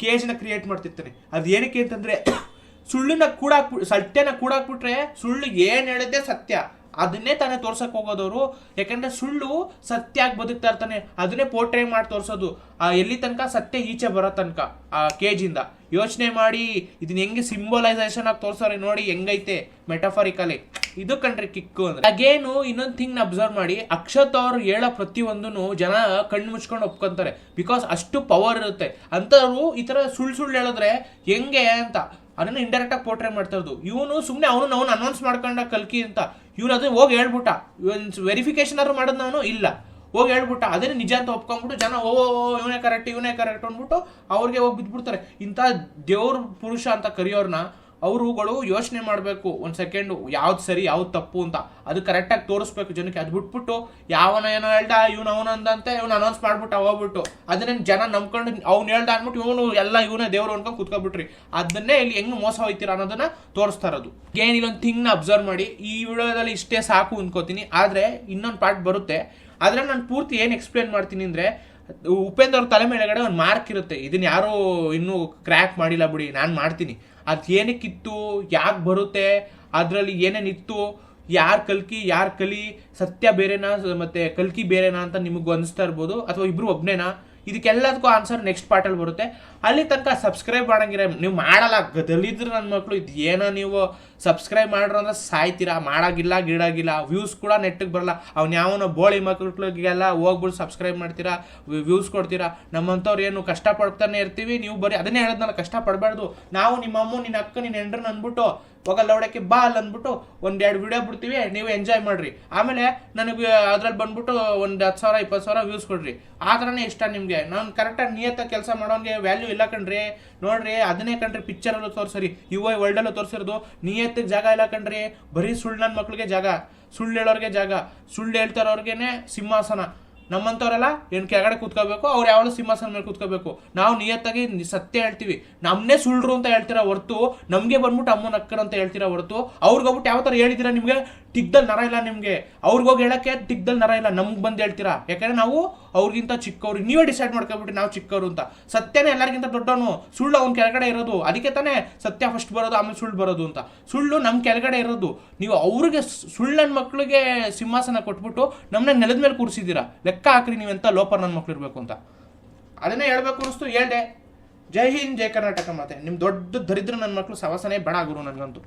ಕೇಜನ್ನ ಕ್ರಿಯೇಟ್ ಮಾಡ್ತಿರ್ತಾನೆ. ಅದು ಏನಕ್ಕೆ ಅಂತಂದ್ರೆ ಸುಳ್ಳನ್ನ ಕೂಡಾಕ್ ಸತ್ಯನ ಕೂಡಾಕ್ಬಿಟ್ರೆ ಸುಳ್ಳು ಏನು ಹೇಳಿದ್ದೆ ಸತ್ಯ. ಅದನ್ನೇ ತಾನೇ ತೋರ್ಸಕ್ ಹೋಗೋದವರು. ಯಾಕಂದ್ರೆ ಸುಳ್ಳು ಸತ್ಯ ಆಗಿ ಬದುಕ್ತಾ ಇರ್ತಾನೆ. ಅದನ್ನೇ ಪೋರ್ಟ್ರೇ ಮಾಡಿ ತೋರಿಸೋದು. ಆ, ಎಲ್ಲಿ ತನಕ? ಸತ್ಯ ಈಚೆ ಬರೋ ತನಕ, ಆ ಕೇಜಿಂದ ಯೋಚನೆ ಮಾಡಿ ಇದನ್ನ ಹೆಂಗೆ ಸಿಂಬಲೈಸೇಷನ್ ಆಗಿ ತೋರ್ಸೋರೆ ನೋಡಿ ಹೆಂಗೈತೆ ಮೆಟಫಾರಿಕಲಿ ಇದು ಕಂಡ್ರೆ ಕಿಕ್ಕು ಅಂದ್ರೆ. ಅಗೇನು ಇನ್ನೊಂದು ಥಿಂಗ್ ಅಬ್ಸರ್ವ್ ಮಾಡಿ, ಅಕ್ಷತ್ ಅವ್ರು ಹೇಳೋ ಪ್ರತಿಯೊಂದನ್ನು ಜನ ಕಣ್ಣು ಮುಚ್ಕೊಂಡು ಒಪ್ಕೊಂತಾರೆ. ಬಿಕಾಸ್ ಅಷ್ಟು ಪವರ್ ಇರುತ್ತೆ. ಅಂಥವ್ರು ಈ ಥರ ಸುಳ್ಳು ಸುಳ್ಳು ಹೇಳಿದ್ರೆ ಹೆಂಗೆ ಅಂತ. ಅದನ್ನ ಇಂಡೈರೆಕ್ಟ್ ಆಗಿ ಪೋರ್ಟ್ರೇ ಮಾಡ್ತಾ ಇರೋದು. ಇವನು ಸುಮ್ಮನೆ ಅವನು ಅವನು ಅನೌನ್ಸ್ ಮಾಡ್ಕೊಂಡ ಕಲ್ಕಿ ಅಂತ. ಇವ್ನು ಅದನ್ನ ಹೋಗಿ ಹೇಳ್ಬಿಟ್ಟ. ವೆರಿಫಿಕೇಶನ್ ಆದ್ರೂ ಮಾಡೋದು ನಾನು ಇಲ್ಲ. ಹೋಗಿ ಹೇಳ್ಬಿಟ್ಟ. ಅದೇ ನಿಜ ಅಂತ ಒಪ್ಕೊಂಡ್ಬಿಟ್ಟು ಜನ, ಓ ಇವನೇ ಕರೆಕ್ಟ್ ಇವನೇ ಕರೆಕ್ಟ್ ಅಂದ್ಬಿಟ್ಟು ಅವ್ರಿಗೆ ಹೋಗಿ ಬಿದ್ಬಿಡ್ತಾರೆ. ಇಂಥ ದೇವ್ರ ಪುರುಷ ಅಂತ ಕರೆಯೋರ್ನ ಅವರುಗಳು ಯೋಚನೆ ಮಾಡಬೇಕು, ಒಂದು ಸೆಕೆಂಡು ಯಾವ್ದು ಸರಿ, ಯಾವ್ದು ತಪ್ಪು ಅಂತ. ಅದು ಕರೆಕ್ಟಾಗಿ ತೋರಿಸ್ಬೇಕು ಜನಕ್ಕೆ. ಅದು ಬಿಟ್ಬಿಟ್ಟು ಯಾವನ ಏನೋ ಹೇಳ್ದ, ಇವ್ನು ಅವನ ಅಂದಂತೆ ಇವ್ನು ಅನೌನ್ಸ್ ಮಾಡ್ಬಿಟ್ಟು ಹೋಗ್ಬಿಟ್ಟು. ಅದನ್ನ ಜನ ನಂಬ್ಕೊಂಡು ಅವ್ನು ಹೇಳ್ದ ಅಂದ್ಬಿಟ್ಟು ಇವನು ಎಲ್ಲ ಇವನೇ ದೇವರು ಅನ್ಕೊಂಡು ಕುತ್ಕೊಬಿಟ್ರಿ. ಅದನ್ನೇ ಇಲ್ಲಿ ಹೆಂಗ್ ಮೋಸ ಹೋಯ್ತೀರ ಅನ್ನೋದನ್ನ ತೋರಿಸ್ತಾ ಇರೋದು. ಏನ್ ಇಲ್ಲೊಂದು ಥಿಂಗ್ನ ಅಬ್ಸರ್ವ್ ಮಾಡಿ. ಈ ವಿಡಿಯೋದಲ್ಲಿ ಇಷ್ಟೇ ಸಾಕು ಅನ್ಕೋತೀನಿ. ಆದರೆ ಇನ್ನೊಂದು ಪಾರ್ಟ್ ಬರುತ್ತೆ. ಆದರೆ ನಾನು ಪೂರ್ತಿ ಏನು ಎಕ್ಸ್ಪ್ಲೇನ್ ಮಾಡ್ತೀನಿ ಅಂದರೆ, ಉಪೇಂದ್ರ ಅವ್ರ ತಲೆ ಮೇಲೆಗಡೆ ಒಂದು ಮಾರ್ಕ್ ಇರುತ್ತೆ. ಇದನ್ನ ಯಾರೂ ಇನ್ನೂ ಕ್ರ್ಯಾಕ್ ಮಾಡಿಲ್ಲ ಬಿಡಿ. ನಾನು ಮಾಡ್ತೀನಿ. ಅದು ಏನಕ್ಕಿತ್ತು ಯಾಕೆ ಬರುತ್ತೆ, ಅದರಲ್ಲಿ ಏನೇನಿತ್ತು, ಯಾರು ಕಲ್ಕಿ, ಯಾರು ಕಲಿ, ಸತ್ಯ ಬೇರೆನಾ ಮತ್ತೆ ಕಲ್ಕಿ ಬೇರೆನಾ ಅಂತ ನಿಮಗೂ ಅನಿಸ್ತಾ ಇರ್ಬೋದು, ಅಥವಾ ಇಬ್ರು ಒಬ್ನೇನಾ? ಇದಕ್ಕೆಲ್ಲದಕ್ಕೂ ಆನ್ಸರ್ ನೆಕ್ಸ್ಟ್ ಪಾರ್ಟಲ್ಲಿ ಬರುತ್ತೆ. ಅಲ್ಲಿ ತನಕ ಸಬ್ಸ್ಕ್ರೈಬ್ ಮಾಡಂಗಿರ ನೀವು ಮಾಡಲ್ಲ. ನನ್ನ ಮಕ್ಕಳು ಇದು ಏನೋ ನೀವು ಸಬ್ಸ್ಕ್ರೈಬ್ ಮಾಡ್ರು ಅಂದ್ರೆ ಸಾಯ್ತೀರಾ? ಮಾಡಾಗಿಲ್ಲ, ಗಿಡಾಗಿಲ್ಲ. ವ್ಯೂಸ್ ಕೂಡ ನೆಟ್ಟಿಗೆ ಬರಲ್ಲ. ಅವ್ನು ಯಾವನೋ ಬೋಳಿ ಮಕ್ಕಳಿಗೆಲ್ಲ ಹೋಗ್ಬಿಟ್ಟು ಸಬ್ಸ್ಕ್ರೈಬ್ ಮಾಡ್ತೀರಾ? ವ್ಯೂಸ್ ಕೊಡ್ತೀರಾ? ನಮ್ಮಂಥವ್ರು ಏನು ಕಷ್ಟಪಡ್ತಾನೆ ಇರ್ತೀವಿ? ನೀವು ಬರೀ ಅದನ್ನೇ ಹೇಳೋದನ್ನ ಕಷ್ಟ ಪಡಬಾರ್ದು ನಾವು ನಿಮ್ಮ ಅಮ್ಮ, ನಿನ್ನ ಅಕ್ಕ, ನಿನ್ನ ಹೆಂಡ್ರನ್ನ ಅಂದ್ಬಿಟ್ಟು ಹೋಗಲ್ಲ ಬಾ ಅಲ್ಲಿ ಅಂದ್ಬಿಟ್ಟು ಒಂದೆರಡು ವಿಡಿಯೋ ಬಿಡ್ತೀವಿ, ನೀವು ಎಂಜಾಯ್ ಮಾಡ್ರಿ. ಆಮೇಲೆ ನನಗೆ ಅದ್ರಲ್ಲಿ ಬಂದ್ಬಿಟ್ಟು ಒಂದು ಹತ್ತು ಸಾವಿರ, ಇಪ್ಪತ್ತು ಸಾವಿರ ವ್ಯೂಸ್ ಕೊಡ್ರಿ. ಆ ಥರನೇ ಇಷ್ಟ ನಿಮಗೆ. ನಾನು ಕರೆಕ್ಟಾಗಿ ನಿಯತ್ತಾಗಿ ಕೆಲಸ ಮಾಡೋನ್ಗೆ ವ್ಯಾಲ್ಯೂ ಇಲ್ಲ ಕಣ್ರಿ. ನೋಡ್ರಿ, ಅದನ್ನೇ ಕಣ್ರಿ ಪಿಕ್ಚರಲ್ಲೂ ತೋರಿಸ್ರಿ. ಯು ಐ ವರ್ಲ್ಡಲ್ಲೂ ತೋರಿಸಿರೋದು, ನಿಯತ್ತಿಗೆ ಜಾಗ ಇಲ್ಲ ಕಣ್ರಿ. ಬರೀ ಸುಳ್ಳು ನನ್ನ ಮಕ್ಳಿಗೆ ಜಾಗ, ಸುಳ್ಳು ಹೇಳೋರಿಗೆ ಜಾಗ, ಸುಳ್ಳು ಹೇಳ್ತಾರೋರ್ಗೇನೆ ಸಿಂಹಾಸನ. ನಮ್ಮಂಥವ್ರೆಲ್ಲ ಏನು ಕೆಳಗಡೆ ಕೂತ್ಕೋಬೇಕು, ಅವ್ರು ಯಾವಾಗಲೂ ಸಿಂಹಾಸನ ಮೇಲೆ ಕೂತ್ಕೋಬೇಕು. ನಾವು ನಿಯತ್ತಾಗಿ ಸತ್ಯ ಹೇಳ್ತೀವಿ. ನಮ್ಮನ್ನೇ ಸುಳ್ಳು ಅಂತ ಹೇಳ್ತೀರಾ ಹೊರ್ತು, ನಮಗೆ ಬಂದ್ಬಿಟ್ಟು ಅಮ್ಮನ ಅಕ್ಕನ ಅಂತ ಹೇಳ್ತೀರಾ ಹೊರ್ತು, ಅವ್ರಿಗೆ ಹೋಗ್ಬಿಟ್ಟು ಯಾವ ಥರ ಹೇಳಿದ್ದೀರಾ ನಿಮಗೆ? ಟಿಕ್ದಲ್ಲಿ ನರ ಇಲ್ಲ ನಿಮಗೆ. ಅವ್ರಿಗೋಗಿ ಹೇಳಕ್ಕೆ ತಿಗ್ದಲ್ಲಿ ನರ ಇಲ್ಲ, ನಮ್ಗೆ ಬಂದು ಹೇಳ್ತೀರಾ? ಯಾಕಂದ್ರೆ ನಾವು ಅವ್ರಿಗಿಂತ ಚಿಕ್ಕವ್ರು, ನೀವೇ ಡಿಸೈಡ್ ಮಾಡ್ಕೊಬಿಟ್ಟು ನಾವು ಚಿಕ್ಕವರು ಅಂತ. ಸತ್ಯನೇ ಎಲ್ಲರಿಗಿಂತ ದೊಡ್ಡವನು. ಸುಳ್ಳು ಅವ್ನ ಕೆಳಗಡೆ ಇರೋದು. ಅದಕ್ಕೆ ತಾನೇ ಸತ್ಯ ಫಸ್ಟ್ ಬರೋದು, ಆಮೇಲೆ ಸುಳ್ಳು ಬರೋದು ಅಂತ. ಸುಳ್ಳು ನಮ್ಮ ಕೆಳಗಡೆ ಇರೋದು. ನೀವು ಅವ್ರಿಗೆ ಸುಳ್ಳು ಮಕ್ಕಳಿಗೆ ಸಿಂಹಾಸನ ಕೊಟ್ಬಿಟ್ಟು ನಮ್ಮನ್ನ ನೆಲದ ಮೇಲೆ ಕೂರಿಸಿದ್ದೀರಾ? ಲೆಕ್ಕ ಹಾಕ್ರಿ ನೀವೆಂತ ಲೋಪ ನನ್ನ ಮಕ್ಳು ಇರಬೇಕು ಅಂತ. ಅದನ್ನೇ ಹೇಳ್ಬೇಕು ಅನಿಸ್ತು. ಹೇಳ್ದೆ. ಜೈ ಹಿಂದ್, ಜೈ ಕರ್ನಾಟಕ ಮಾತೆ. ನಿಮ್ಮ ದೊಡ್ಡ ದರಿದ್ರ ನನ್ನ ಮಕ್ಳು ಸವಾಸನೆ ಬೇಡ ಗುರು ನನಗಂತೂ.